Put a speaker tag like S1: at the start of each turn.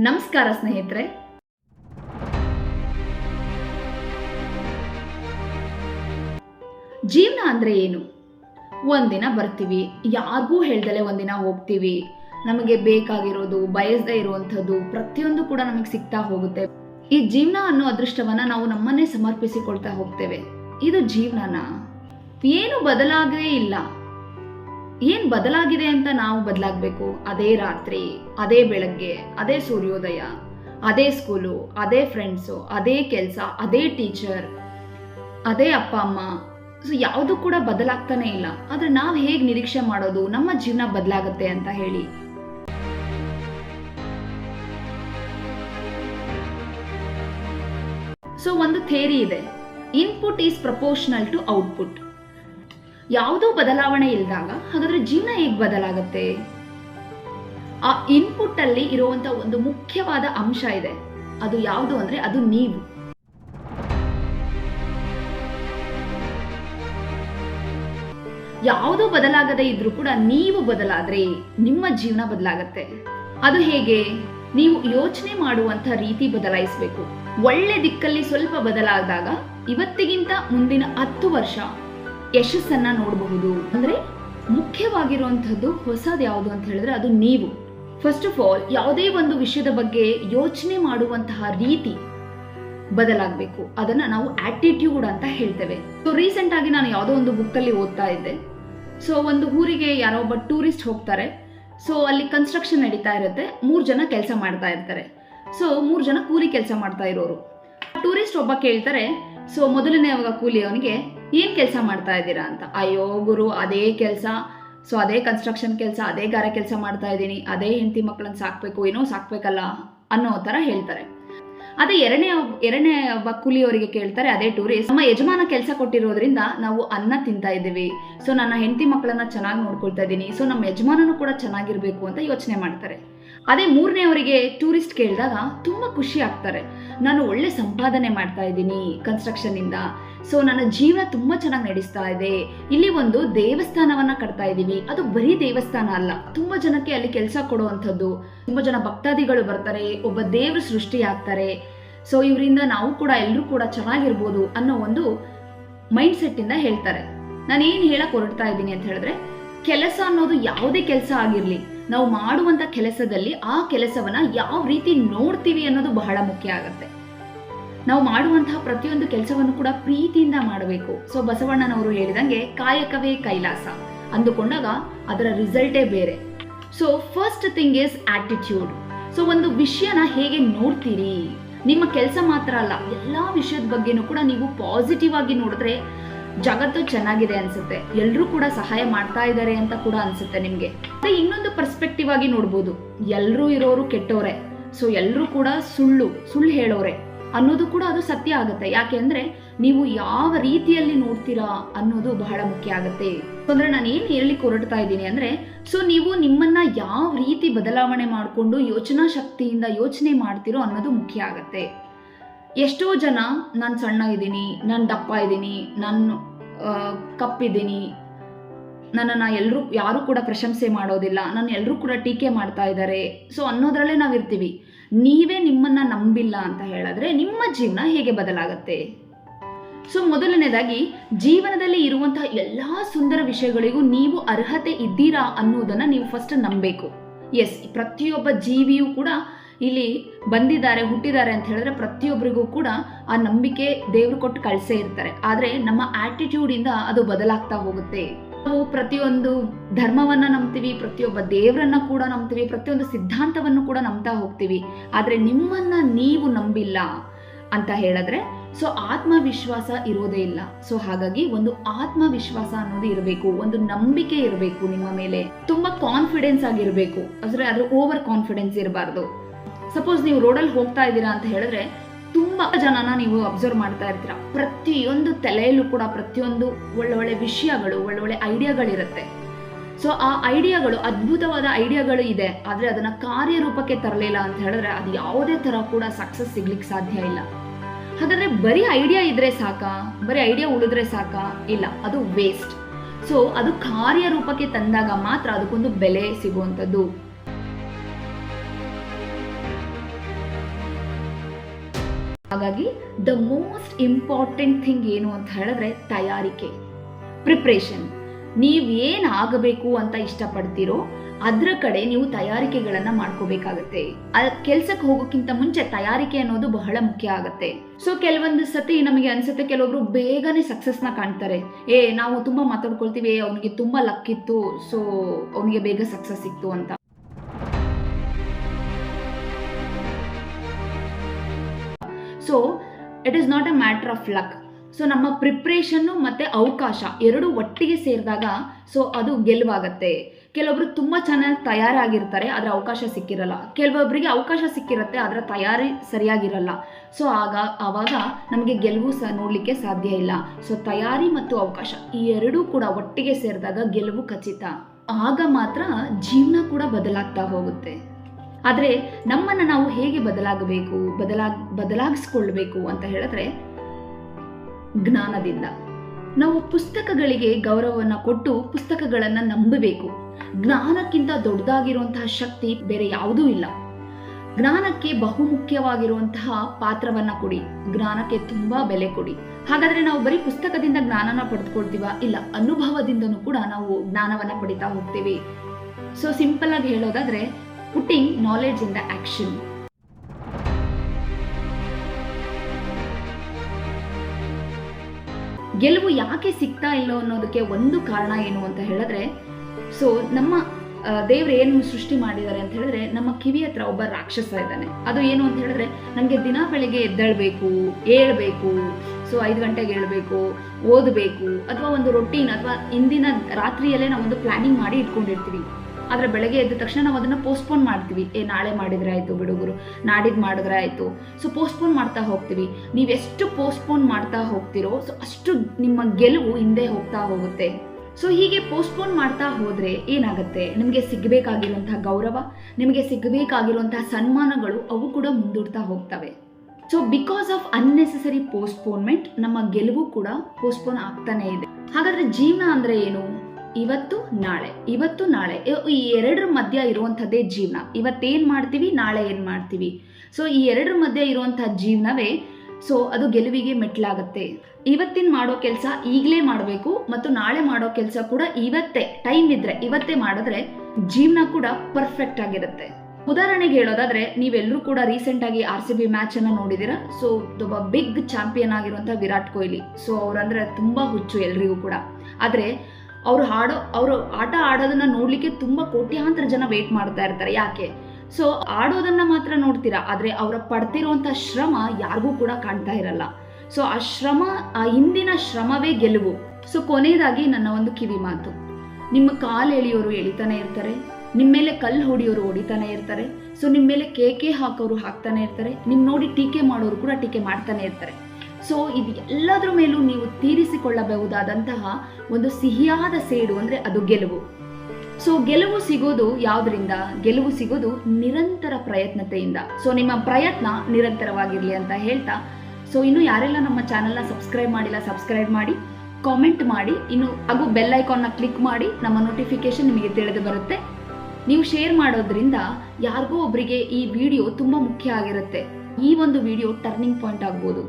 S1: ನಮಸ್ಕಾರ ಸ್ನೇಹಿತರೆ. ಜೀವನ ಅಂದ್ರೆ ಏನು? ಒಂದಿನ ಬರ್ತೀವಿ, ಯಾರಿಗೂ ಹೇಳ್ದಲೆ ಒಂದಿನ ಹೋಗ್ತೀವಿ. ನಮಗೆ ಬೇಕಾಗಿರೋದು, ಬಯಸದೆ ಇರುವಂಥದ್ದು ಪ್ರತಿಯೊಂದು ಕೂಡ ನಮಗೆ ಸಿಗ್ತಾ ಹೋಗುತ್ತೆ. ಈ ಜೀವನ ಅನ್ನೋ ಅದೃಷ್ಟವನ್ನ ನಾವು ನಮ್ಮನ್ನೇ ಸಮರ್ಪಿಸಿಕೊಳ್ತಾ ಹೋಗ್ತೇವೆ. ಇದು ಜೀವನನ? ಏನು ಬದಲಾಗೇ ಇಲ್ಲ. ಏನ್ ಬದಲಾಗಿದೆ ಅಂತ ನಾವು ಬದಲಾಗಬೇಕು? ಅದೇ ರಾತ್ರಿ, ಅದೇ ಬೆಳಗ್ಗೆ, ಅದೇ ಸೂರ್ಯೋದಯ, ಅದೇ ಸ್ಕೂಲು, ಅದೇ ಫ್ರೆಂಡ್ಸು, ಅದೇ ಕೆಲಸ, ಅದೇ ಟೀಚರ್, ಅದೇ ಅಪ್ಪ, ಅಮ್ಮ. ಸೊ ಯಾವುದು ಕೂಡ ಬದಲಾಗ್ತಾನೆ ಇಲ್ಲ. ಆದ್ರೆ ನಾವು ಹೇಗೆ ನಿರೀಕ್ಷೆ ಮಾಡೋದು? ನಮ್ಮ ಜೀವನ ಬದಲಾಗುತ್ತೆ ಅಂತ ಹೇಳಿ. ಸೊ ಒಂದು ಥೇರಿ ಇದೆ. Input is proportional to output ಯಾವುದೋ ಬದಲಾವಣೆ ಇಲ್ದಾಗ ಹಾಗಾದ್ರೆ ಜೀವನ ಹೇಗೆ ಬದಲಾಗುತ್ತೆ? ಆ ಇನ್ಪುಟ್ ಅಲ್ಲಿ ಇರುವಂತ ಒಂದು ಮುಖ್ಯವಾದ ಅಂಶ ಇದೆ. ಅದು ಯಾವುದು ಅಂದ್ರೆ ಅದು ನೀವು. ಯಾವುದೋ ಬದಲಾಗದೆ ಇದ್ರೂ ಕೂಡ ನೀವು ಬದಲಾದ್ರೆ ನಿಮ್ಮ ಜೀವನ ಬದಲಾಗತ್ತೆ. ಅದು ಹೇಗೆ? ನೀವು ಯೋಚನೆ ಮಾಡುವಂತ ರೀತಿ ಬದಲಾಯಿಸಬೇಕು. ಒಳ್ಳೆ ದಿಕ್ಕಲ್ಲಿ ಸ್ವಲ್ಪ ಬದಲಾದಾಗ ಇವತ್ತಿಗಿಂತ ಮುಂದಿನ ಹತ್ತು ವರ್ಷ ಯಶಸ್ಸನ್ನ ನೋಡಬಹುದು. ಅಂದ್ರೆ ಮುಖ್ಯವಾಗಿರುವಂಥದ್ದು ಹೊಸದು ಯಾವುದು ಅಂತ ಹೇಳಿದ್ರೆ ಅದು ನೀವು. ಫಸ್ಟ್ ಆಫ್ ಆಲ್ ಯಾವುದೇ ಒಂದು ವಿಷಯದ ಬಗ್ಗೆ ಯೋಚನೆ ಮಾಡುವಂತಹ ರೀತಿ ಬದಲಾಗಬೇಕು. ಅದನ್ನ ನಾವು ಆಟಿಟ್ಯೂಡ್ ಅಂತ ಹೇಳ್ತೇವೆ. ಸೊ ರೀಸೆಂಟ್ ಆಗಿ ನಾನು ಯಾವುದೋ ಒಂದು ಬುಕ್ಕಲ್ಲಿ ಓದ್ತಾ ಇದ್ದೆ. ಸೊ ಒಂದು ಊರಿಗೆ ಯಾರೋ ಒಬ್ಬ ಟೂರಿಸ್ಟ್ ಹೋಗ್ತಾರೆ. ಸೊ ಅಲ್ಲಿ ಕನ್ಸ್ಟ್ರಕ್ಷನ್ ನಡೀತಾ ಇರುತ್ತೆ. ಮೂರು ಜನ ಕೆಲಸ ಮಾಡ್ತಾ ಇರ್ತಾರೆ. ಸೊ ಮೂರು ಜನ ಕೂಲಿ ಕೆಲಸ ಮಾಡ್ತಾ ಇರೋರು. ಟೂರಿಸ್ಟ್ ಒಬ್ಬ ಕೇಳ್ತಾರೆ ಸೊ ಮೊದಲನೇ ಅವಾಗ ಕೂಲಿ ಅವನಿಗೆ, ಏನು ಕೆಲಸ ಮಾಡ್ತಾ ಇದ್ದೀರಾ ಅಂತ. ಅಯ್ಯೋ ಗುರು, ಅದೇ ಕೆಲಸ. ಸೊ ಅದೇ ಕನ್ಸ್ಟ್ರಕ್ಷನ್ ಕೆಲಸ, ಅದೇ ಗಾರ ಕೆಲಸ ಮಾಡ್ತಾ ಇದ್ದೀನಿ. ಅದೇ ಹೆಂಡತಿ ಮಕ್ಕಳನ್ನ ಸಾಕಬೇಕು, ಏನೋ ಸಾಕಬೇಕಲ್ಲ ಅನ್ನೋ ಥರ ಹೇಳ್ತಾರೆ. ಅದೇ ಎರಡನೇ ಎರಡನೇ ಒಬ್ಬ ಕೂಲಿಯವರಿಗೆ ಕೇಳ್ತಾರೆ ಅದೇ ಟೂರಿಸ್ಟ್ ನಮ್ಮ ಯಜಮಾನ ಕೆಲಸ ಕೊಟ್ಟಿರೋದ್ರಿಂದ ನಾವು ಅನ್ನ ತಿಂತಾ ಇದ್ದೀವಿ. ಸೊ ನನ್ನ ಹೆಂಡತಿ ಮಕ್ಕಳನ್ನ ಚೆನ್ನಾಗಿ ನೋಡ್ಕೊಳ್ತಾ ಇದ್ದೀನಿ. ಸೊ ನಮ್ಮ ಯಜಮಾನನು ಕೂಡ ಚೆನ್ನಾಗಿರ್ಬೇಕು ಅಂತ ಯೋಚನೆ ಮಾಡ್ತಾರೆ. ಅದೇ ಮೂರನೇವರಿಗೆ ಟೂರಿಸ್ಟ್ ಕೇಳಿದಾಗ ತುಂಬ ಖುಷಿ ಆಗ್ತಾರೆ. ನಾನು ಒಳ್ಳೆ ಸಂಪಾದನೆ ಮಾಡ್ತಾ ಇದ್ದೀನಿ ಕನ್ಸ್ಟ್ರಕ್ಷನ್ನಿಂದ ಸೊ ನನ್ನ ಜೀವನ ತುಂಬಾ ಚೆನ್ನಾಗಿ ನಡೆಸ್ತಾ ಇದೆ. ಇಲ್ಲಿ ಒಂದು ದೇವಸ್ಥಾನವನ್ನ ಕಟ್ತಾ ಇದ್ದೀವಿ ಅದು ಬರೀ ದೇವಸ್ಥಾನ ಅಲ್ಲ, ತುಂಬಾ ಜನಕ್ಕೆ ಅಲ್ಲಿ ಕೆಲಸ ಕೊಡುವಂಥದ್ದು ತುಂಬಾ ಜನ ಭಕ್ತಾದಿಗಳು ಬರ್ತಾರೆ, ಒಬ್ಬ ದೇವರು ಸೃಷ್ಟಿ ಆಗ್ತಾರೆ ಸೊ ಇವರಿಂದ ನಾವು ಕೂಡ ಎಲ್ಲರೂ ಕೂಡ ಚೆನ್ನಾಗಿರ್ಬೋದು ಅನ್ನೋ ಒಂದು ಮೈಂಡ್ ಸೆಟ್ ಇಂದ ಹೇಳ್ತಾರೆ. ನಾನು ಏನು ಹೇಳಕ್ ಹೊರಡ್ತಾ ಇದ್ದೀನಿ ಅಂತ ಹೇಳಿದ್ರೆ, ಕೆಲಸ ಅನ್ನೋದು ಯಾವುದೇ ಕೆಲಸ ಆಗಿರಲಿ, ನಾವು ಮಾಡುವಂತ ಕೆಲಸದಲ್ಲಿ ಆ ಕೆಲಸವನ್ನ ಯಾವ ರೀತಿ ನೋಡ್ತೀವಿ ಅನ್ನೋದು ಬಹಳ ಮುಖ್ಯ ಆಗುತ್ತೆ. ನಾವು ಮಾಡುವಂತಹ ಪ್ರತಿಯೊಂದು ಕೆಲಸವನ್ನು ಕೂಡ ಪ್ರೀತಿಯಿಂದ ಮಾಡಬೇಕು. ಸೊ ಬಸವಣ್ಣನವರು ಹೇಳಿದಂಗೆ ಕಾಯಕವೇ ಕೈಲಾಸ ಅಂದುಕೊಂಡಾಗ ಅದರ ರಿಸಲ್ಟೇ ಬೇರೆ. So first thing is attitude so ಒಂದು ವಿಷಯನ ಹೇಗೆ ನೋಡ್ತೀರಿ? ನಿಮ್ಮ ಕೆಲಸ ಮಾತ್ರ ಅಲ್ಲ, ಎಲ್ಲ ವಿಷಯದ ಬಗ್ಗೆನೂ ಕೂಡ ನೀವು ಪಾಸಿಟಿವ್ ಆಗಿ ನೋಡಿದ್ರೆ ಜಗತ್ತು ಚೆನ್ನಾಗಿದೆ ಅನ್ಸುತ್ತೆ. ಎಲ್ಲರೂ ಕೂಡ ಸಹಾಯ ಮಾಡ್ತಾ ಇದ್ದಾರೆ ಅಂತ ಕೂಡ ಅನ್ಸುತ್ತೆ ನಿಮ್ಗೆ. ಮತ್ತೆ ಇನ್ನೊಂದು ಪರ್ಸ್ಪೆಕ್ಟಿವ್ ಆಗಿ ನೋಡ್ಬೋದು. ಎಲ್ಲರೂ ಇರೋರು ಕೆಟ್ಟೋರೆ ಸೊ ಎಲ್ಲರೂ ಕೂಡ ಸುಳ್ಳು ಸುಳ್ಳು ಹೇಳೋರೆ. ಅನ್ನೋದು ಕೂಡ ಅದು ಸತ್ಯ ಆಗುತ್ತೆ. ಯಾಕೆ ಅಂದ್ರೆ, ನೀವು ಯಾವ ರೀತಿಯಲ್ಲಿ ನೋಡ್ತೀರಾ ಅನ್ನೋದು ಬಹಳ ಮುಖ್ಯ ಆಗುತ್ತೆ. ಅಂದ್ರೆ ನಾನು ಏನು ಹೇಳಲಿಕ್ಕೆ ಹೊರಡ್ತಾ ಇದ್ದೀನಿ ಅಂದ್ರೆ ಸೊ ನೀವು ನಿಮ್ಮನ್ನ ಯಾವ ರೀತಿ ಬದಲಾವಣೆ ಮಾಡಿಕೊಂಡು ಯೋಚನಾ ಶಕ್ತಿಯಿಂದ ಯೋಚನೆ ಮಾಡ್ತಿರೋ ಅನ್ನೋದು ಮುಖ್ಯ ಆಗತ್ತೆ. ಎಷ್ಟೋ ಜನ ನಾನು ಸಣ್ಣ ಇದ್ದೀನಿ, ನಾನು ದಪ್ಪ ಇದ್ದೀನಿ, ನಾನು ಕಪ್ಪಿದ್ದೀನಿ ನನ್ನನ್ನು ಎಲ್ಲರೂ ಯಾರೂ ಕೂಡ ಪ್ರಶಂಸೆ ಮಾಡೋದಿಲ್ಲ, ನಾನು ಎಲ್ಲರೂ ಕೂಡ ಟೀಕೆ ಮಾಡ್ತಾ ಇದ್ದಾರೆ ಸೊ ಅನ್ನೋದರಲ್ಲೇ ನಾವಿರ್ತೀವಿ. ನೀವೇ ನಿಮ್ಮನ್ನ ನಂಬಿಲ್ಲ ಅಂತ ಹೇಳಿದ್ರೆ ನಿಮ್ಮ ಜೀವನ ಹೇಗೆ ಬದಲಾಗತ್ತೆ? ಸೊ ಮೊದಲನೇದಾಗಿ, ಜೀವನದಲ್ಲಿ ಇರುವಂತಹ ಎಲ್ಲಾ ಸುಂದರ ವಿಷಯಗಳಿಗೂ ನೀವು ಅರ್ಹತೆ ಇದ್ದೀರಾ ಅನ್ನೋದನ್ನು ನೀವು ಫಸ್ಟ್ ನಂಬಬೇಕು. ಎಸ್ ಪ್ರತಿಯೊಬ್ಬ ಜೀವಿಯೂ ಕೂಡ ಇಲ್ಲಿ ಬಂದಿದ್ದಾರೆ, ಹುಟ್ಟಿದ್ದಾರೆ ಅಂತ ಹೇಳಿದ್ರೆ ಪ್ರತಿಯೊಬ್ಬರಿಗೂ ಕೂಡ ಆ ನಂಬಿಕೆ ದೇವರು ಕೊಟ್ಟು ಕಳಿಸೇ ಇರ್ತಾರೆ. ಆದರೆ ನಮ್ಮ ಆಟಿಟ್ಯೂಡ್ ಇಂದ ಅದು ಬದಲಾಗ್ತಾ ಹೋಗುತ್ತೆ. ನಾವು ಪ್ರತಿಯೊಂದು ಧರ್ಮವನ್ನ ನಂಬ್ತೀವಿ, ಪ್ರತಿಯೊಬ್ಬ ದೇವರನ್ನ ಕೂಡ ನಂಬ್ತೀವಿ, ಪ್ರತಿಯೊಂದು ಸಿದ್ಧಾಂತವನ್ನು ಕೂಡ ನಂಬ್ತಾ ಹೋಗ್ತೀವಿ. ಆದರೆ ನಿಮ್ಮನ್ನ ನೀವು ನಂಬಿಲ್ಲ ಅಂತ ಹೇಳಿದ್ರೆ ಸೊ ಆತ್ಮವಿಶ್ವಾಸ ಇರೋದೇ ಇಲ್ಲ. ಸೊ ಹಾಗಾಗಿ ಒಂದು ಆತ್ಮವಿಶ್ವಾಸ ಅನ್ನೋದು ಇರಬೇಕು, ಒಂದು ನಂಬಿಕೆ ಇರಬೇಕು ನಿಮ್ಮ ಮೇಲೆ. ತುಂಬಾ ಕಾನ್ಫಿಡೆನ್ಸ್ ಆಗಿರಬೇಕು. ಅಂದ್ರೆ ಅದ್ರ ಓವರ್ ಕಾನ್ಫಿಡೆನ್ಸ್ ಇರಬಾರ್ದು. ಸಪೋಸ್ ನೀವು ರೋಡಲ್ಲಿ ಹೋಗ್ತಾ ಇದ್ದೀರಾ ಅಂತ ಹೇಳಿದ್ರೆ, ತುಂಬಾ ಜನನ ನೀವು ಅಬ್ಸರ್ವ್ ಮಾಡ್ತಾ ಇರ್ತೀರಾ. ಪ್ರತಿಯೊಂದು ತಲೆಯಲ್ಲೂ ಕೂಡ ಪ್ರತಿಯೊಂದು ಒಳ್ಳೆ ಒಳ್ಳೆ ವಿಷಯಗಳು, ಒಳ್ಳೆ ಒಳ್ಳೆ ಐಡಿಯಾಗಳಿರುತ್ತೆ. ಸೊ ಆ ಐಡಿಯಾಗಳು, ಅದ್ಭುತವಾದ ಐಡಿಯಾಗಳು ಇದೆ. ಆದರೆ ಅದನ್ನ ಕಾರ್ಯರೂಪಕ್ಕೆ ತರಲಿಲ್ಲ ಅಂತ ಹೇಳಿದ್ರೆ ಅದು ಯಾವುದೇ ತರ ಕೂಡ ಸಕ್ಸಸ್ ಸಿಗ್ಲಿಕ್ಕೆ ಸಾಧ್ಯ ಇಲ್ಲ. ಹಾಗಾದ್ರೆ ಬರೀ ಐಡಿಯಾ ಇದ್ರೆ ಸಾಕಾ? ಬರೀ ಐಡಿಯಾ ಉಳಿದ್ರೆ ಸಾಕಾ? ಇಲ್ಲ, ಅದು ವೇಸ್ಟ್ ಸೊ ಅದು ಕಾರ್ಯರೂಪಕ್ಕೆ ತಂದಾಗ ಮಾತ್ರ ಅದಕ್ಕೊಂದು ಬೆಲೆ ಸಿಗುವಂಥದ್ದು. ಹಾಗಾಗಿ ದ ಮೋಸ್ಟ್ ಇಂಪಾರ್ಟೆಂಟ್ ಥಿಂಗ್ ಏನು ಅಂತ ಹೇಳಿದ್ರೆ ತಯಾರಿಕೆ ಪ್ರಿಪ್ರೇಷನ್ ನೀವೇನು ಆಗಬೇಕು ಅಂತ ಇಷ್ಟಪಡ್ತೀರೋ ಅದರ ಕಡೆ ನೀವು ತಯಾರಿಕೆಗಳನ್ನ ಮಾಡ್ಕೋಬೇಕಾಗತ್ತೆ. ಕೆಲ್ಸಕ್ಕೆ ಹೋಗೋಕ್ಕಿಂತ ಮುಂಚೆ ತಯಾರಿಕೆ ಅನ್ನೋದು ಬಹಳ ಮುಖ್ಯ ಆಗುತ್ತೆ. ಸೊ ಕೆಲವೊಂದು ಸತಿ ನಮಗೆ ಅನ್ಸುತ್ತೆ ಕೆಲವೊಬ್ರು ಬೇಗನೆ ಸಕ್ಸಸ್ನ ಕಾಣ್ತಾರೆ. ಏ, ನಾವು ತುಂಬಾ ಮಾತಾಡ್ಕೊಳ್ತೀವಿ, ಅವನಿಗೆ ತುಂಬಾ ಲಕ್ ಇತ್ತು ಸೊ ಅವನಿಗೆ ಬೇಗ ಸಕ್ಸಸ್ ಸಿಕ್ತು ಅಂತ. So it is not a matter of luck so ನಮ್ಮ ಪ್ರಿಪ್ರೇಷನ್ನು ಮತ್ತು ಅವಕಾಶ ಎರಡೂ ಒಟ್ಟಿಗೆ ಸೇರಿದಾಗ ಸೊ ಅದು ಗೆಲುವಾಗತ್ತೆ. ಕೆಲವೊಬ್ರು ತುಂಬ ಚೆನ್ನಾಗಿ ತಯಾರಾಗಿರ್ತಾರೆ, ಆದರೆ ಅವಕಾಶ ಸಿಕ್ಕಿರಲ್ಲ. ಕೆಲವೊಬ್ಬರಿಗೆ ಅವಕಾಶ ಸಿಕ್ಕಿರುತ್ತೆ, ಆದರೆ ತಯಾರಿ ಸರಿಯಾಗಿರಲ್ಲ. ಸೊ ಆಗ, ಆವಾಗ ನಮಗೆ ಗೆಲುವು ಸಹ ನೋಡಲಿಕ್ಕೆ ಸಾಧ್ಯ ಇಲ್ಲ. ಸೊ ತಯಾರಿ ಮತ್ತು ಅವಕಾಶ ಈ ಎರಡೂ ಕೂಡ ಒಟ್ಟಿಗೆ ಸೇರಿದಾಗ ಗೆಲುವು ಖಚಿತ. ಆಗ ಮಾತ್ರ ಜೀವನ ಕೂಡ ಬದಲಾಗ್ತಾ ಹೋಗುತ್ತೆ. ಆದರೆ ನಮ್ಮನ್ನು ನಾವು ಹೇಗೆ ಬದಲಾಗಬೇಕು, ಬದಲಾಗ, ಬದಲಾಗಿಸ್ಕೊಳ್ಬೇಕು ಅಂತ ಹೇಳಿದ್ರೆ ಜ್ಞಾನದಿಂದ. ನಾವು ಪುಸ್ತಕಗಳಿಗೆ ಗೌರವವನ್ನು ಕೊಟ್ಟು ಪುಸ್ತಕಗಳನ್ನು ನಂಬಬೇಕು. ಜ್ಞಾನಕ್ಕಿಂತ ದೊಡ್ಡದಾಗಿರುವಂತಹ ಶಕ್ತಿ ಬೇರೆ ಯಾವುದೂ ಇಲ್ಲ. ಜ್ಞಾನಕ್ಕೆ ಬಹುಮುಖ್ಯವಾಗಿರುವಂತಹ ಪಾತ್ರವನ್ನ ಕೊಡಿ. ಜ್ಞಾನಕ್ಕೆ ತುಂಬಾ ಬೆಲೆ ಕೊಡಿ. ಹಾಗಾದ್ರೆ ನಾವು ಬರೀ ಪುಸ್ತಕದಿಂದ ಜ್ಞಾನನ ಪಡೆದುಕೊಳ್ತೀವ? ಇಲ್ಲ, ಅನುಭವದಿಂದನೂ ಕೂಡ ನಾವು ಜ್ಞಾನವನ್ನ ಪಡಿತಾ ಹೋಗ್ತೀವಿ. ಸೊ ಸಿಂಪಲ್ ಆಗಿ ಹೇಳೋದಾದ್ರೆ putting knowledge in the action ಗೆಲುವು ಯಾಕೆ ಸಿಗ್ತಾ ಇಲ್ಲೋ ಅನ್ನೋದಕ್ಕೆ ಒಂದು ಕಾರಣ ಏನು ಅಂತ ಹೇಳಿದ್ರೆ ಸೊ ನಮ್ಮ ದೇವ್ರು ಏನು ಸೃಷ್ಟಿ ಮಾಡಿದ್ದಾರೆ ಅಂತ ಹೇಳಿದ್ರೆ, ನಮ್ಮ ಕಿವಿ ಹತ್ರ ಒಬ್ಬ ರಾಕ್ಷಸ ಇದ್ದಾನೆ. ಅದು ಏನು ಅಂತ ಹೇಳಿದ್ರೆ ನನಗೆ ದಿನ ಬೆಳಿಗ್ಗೆ ಎದ್ದೇಳಬೇಕು, ಏಳ್ಬೇಕು ಸೊ ಐದು ಗಂಟೆಗೆ ಏಳ್ಬೇಕು, ಓದಬೇಕು, ಅಥವಾ ಒಂದು ರೊಟೀನ್ ಅಥವಾ ಇಂದಿನ ರಾತ್ರಿಯಲ್ಲೇ ಒಂದು ಪ್ಲಾನಿಂಗ್ ಮಾಡಿ ಇಟ್ಕೊಂಡಿರ್ತೀವಿ. ಆದರೆ ಬೆಳಗ್ಗೆ ಎದ್ದ ತಕ್ಷಣ ನಾವು ಅದನ್ನ ಪೋಸ್ಟ್ಪೋನ್ ಮಾಡ್ತೀವಿ. ಏ, ನಾಳೆ ಮಾಡಿದ್ರೆ ಆಯ್ತು ಬಿಡುಗರು ನಾಡಿದ್ದು ಮಾಡಿದ್ರೆ ಆಯ್ತು. ಸೊ ಪೋಸ್ಟ್ಪೋನ್ ಮಾಡ್ತಾ ಹೋಗ್ತೀವಿ. ನೀವೆಷ್ಟು ಪೋಸ್ಟ್ಪೋನ್ ಮಾಡ್ತಾ ಹೋಗ್ತಿರೋ ಸೊ ಅಷ್ಟು ನಿಮ್ಮ ಗೆಲುವು ಹಿಂದೆ ಹೋಗ್ತಾ ಹೋಗುತ್ತೆ. ಸೊ ಹೀಗೆ ಪೋಸ್ಟ್ಪೋನ್ ಮಾಡ್ತಾ ಹೋದ್ರೆ ಏನಾಗುತ್ತೆ? ನಿಮಗೆ ಸಿಗಬೇಕಾಗಿರುವಂತಹ ಗೌರವ, ನಿಮಗೆ ಸಿಗಬೇಕಾಗಿರುವಂತಹ ಸನ್ಮಾನಗಳು ಅವು ಕೂಡ ಮುಂದೂಡ್ತಾ ಹೋಗ್ತವೆ. So because of unnecessary postponement ನಮ್ಮ ಗೆಲುವು ಕೂಡ ಪೋಸ್ಟ್ಪೋನ್ ಆಗ್ತಾನೆ ಇದೆ. ಹಾಗಾದ್ರೆ ಜೀವನ ಅಂದ್ರೆ ಏನು? ಇವತ್ತು ನಾಳೆ ಇವತ್ತು ನಾಳೆ ಈ ಎರಡರ ಮಧ್ಯ ಇರುವಂಥದ್ದೇ ಜೀವನ. ಇವತ್ತೇನು ಮಾಡ್ತೀವಿ, ನಾಳೆ ಏನು ಮಾಡ್ತೀವಿ. ಸೊ ಈ ಎರಡರ ಮಧ್ಯೆ ಇರುವಂಥ ಜೀವನವೇ ಸೊ ಅದು ಗೆಲುವಿಗೆ ಮೆಟ್ಲಾಗತ್ತೆ. ಇವತ್ತಿನ ಮಾಡೋ ಕೆಲಸ ಈಗಲೇ ಮಾಡಬೇಕು ಮತ್ತು ನಾಳೆ ಮಾಡೋ ಕೆಲಸ ಕೂಡ ಇವತ್ತೇ, ಟೈಮ್ ಇದ್ರೆ, ಇವತ್ತೇ ಮಾಡಿದ್ರೆ ಜೀವನ ಕೂಡ ಪರ್ಫೆಕ್ಟ್ ಆಗಿರುತ್ತೆ. ಉದಾಹರಣೆಗೆ ಹೇಳೋದಾದ್ರೆ ನೀವೆಲ್ಲರೂ ಕೂಡ ರೀಸೆಂಟ್ ಆಗಿ ಆರ್ ಸಿ ಬಿ ಮ್ಯಾಚ್ ಅನ್ನ ನೋಡಿದಿರಾ? ಸೊ ಒಬ್ಬ ಬಿಗ್ ಚಾಂಪಿಯನ್ ಆಗಿರುವಂತಹ ವಿರಾಟ್ ಕೊಹ್ಲಿ. ಸೊ ಅವ್ರಂದ್ರೆ ತುಂಬಾ ಹುಚ್ಚು ಎಲ್ರಿಗೂ ಕೂಡ. ಆದ್ರೆ ಅವ್ರು ಹಾಡೋ, ಅವರು ಆಟ ಆಡೋದನ್ನ ನೋಡ್ಲಿಕ್ಕೆ ತುಂಬಾ ಕೋಟ್ಯಾಂತರ ಜನ ವೇಟ್ ಮಾಡ್ತಾ ಇರ್ತಾರೆ. ಯಾಕೆ? ಸೊ ಆಡೋದನ್ನ ಮಾತ್ರ ನೋಡ್ತೀರಾ? ಆದ್ರೆ ಅವರ ಪಡ್ತಿರುವಂತ ಶ್ರಮ ಯಾರಿಗೂ ಕೂಡ ಕಾಣ್ತಾ ಇರಲ್ಲ. ಸೊ ಆ ಶ್ರಮ, ಆ ಹಿಂದಿನ ಶ್ರಮವೇ ಗೆಲುವು. ಸೊ ಕೊನೆಯದಾಗಿ ನನ್ನ ಒಂದು ಕಿವಿ ಮಾತು. ನಿಮ್ಮ ಕಾಲು ಎಳೆಯೋರು ಎಳಿತಾನೆ ಇರ್ತಾರೆ. ನಿಮ್ಮ ಮೇಲೆ ಕಲ್ಲು ಹೊಡಿಯೋರು ಹೊಡಿತಾನೆ ಇರ್ತಾರೆ. ಸೊ ನಿಮ್ಮ ಮೇಲೆ ಕೇಕೆ ಹಾಕೋರು ಹಾಕ್ತಾನೆ ಇರ್ತಾರೆ. ನಿಮ್ ನೋಡಿ ಟೀಕೆ ಮಾಡೋರು ಕೂಡ ಟೀಕೆ ಮಾಡ್ತಾನೆ ಇರ್ತಾರೆ. ಸೊ ಇದು ಎಲ್ಲದರ ಮೇಲೂ ನೀವು ತೀರಿಸಿಕೊಳ್ಳಬಹುದಾದಂತಹ ಒಂದು ಸಿಹಿಯಾದ ಸೇಡು ಅಂದ್ರೆ ಅದು ಗೆಲುವು. ಸೊ ಗೆಲುವು ಸಿಗೋದು ಯಾವ್ದ್ರಿಂದ? ಗೆಲುವು ಸಿಗೋದು ನಿರಂತರ ಪ್ರಯತ್ನತೆಯಿಂದ. ಸೊ ನಿಮ್ಮ ಪ್ರಯತ್ನ ನಿರಂತರವಾಗಿರ್ಲಿ ಅಂತ ಹೇಳ್ತಾ, ಸೊ ಇನ್ನು ಯಾರೆಲ್ಲ ನಮ್ಮ ಚಾನೆಲ್ನ ಸಬ್ಸ್ಕ್ರೈಬ್ ಮಾಡಿಲ್ಲ, ಸಬ್ಸ್ಕ್ರೈಬ್ ಮಾಡಿ, ಕಾಮೆಂಟ್ ಮಾಡಿ, ಇನ್ನು ಹಾಗೂ ಬೆಲ್ ಐಕಾನ್ನ ಕ್ಲಿಕ್ ಮಾಡಿ, ನಮ್ಮ ನೋಟಿಫಿಕೇಶನ್ ನಿಮಗೆ ತಿಳಿದು ಬರುತ್ತೆ. ನೀವು ಶೇರ್ ಮಾಡೋದ್ರಿಂದ ಯಾರಿಗೋ ಒಬ್ಬರಿಗೆ ಈ ವಿಡಿಯೋ ತುಂಬ ಮುಖ್ಯ ಆಗಿರುತ್ತೆ. ಈ ಒಂದು ವಿಡಿಯೋ ಟರ್ನಿಂಗ್ ಪಾಯಿಂಟ್ ಆಗ್ಬೋದು.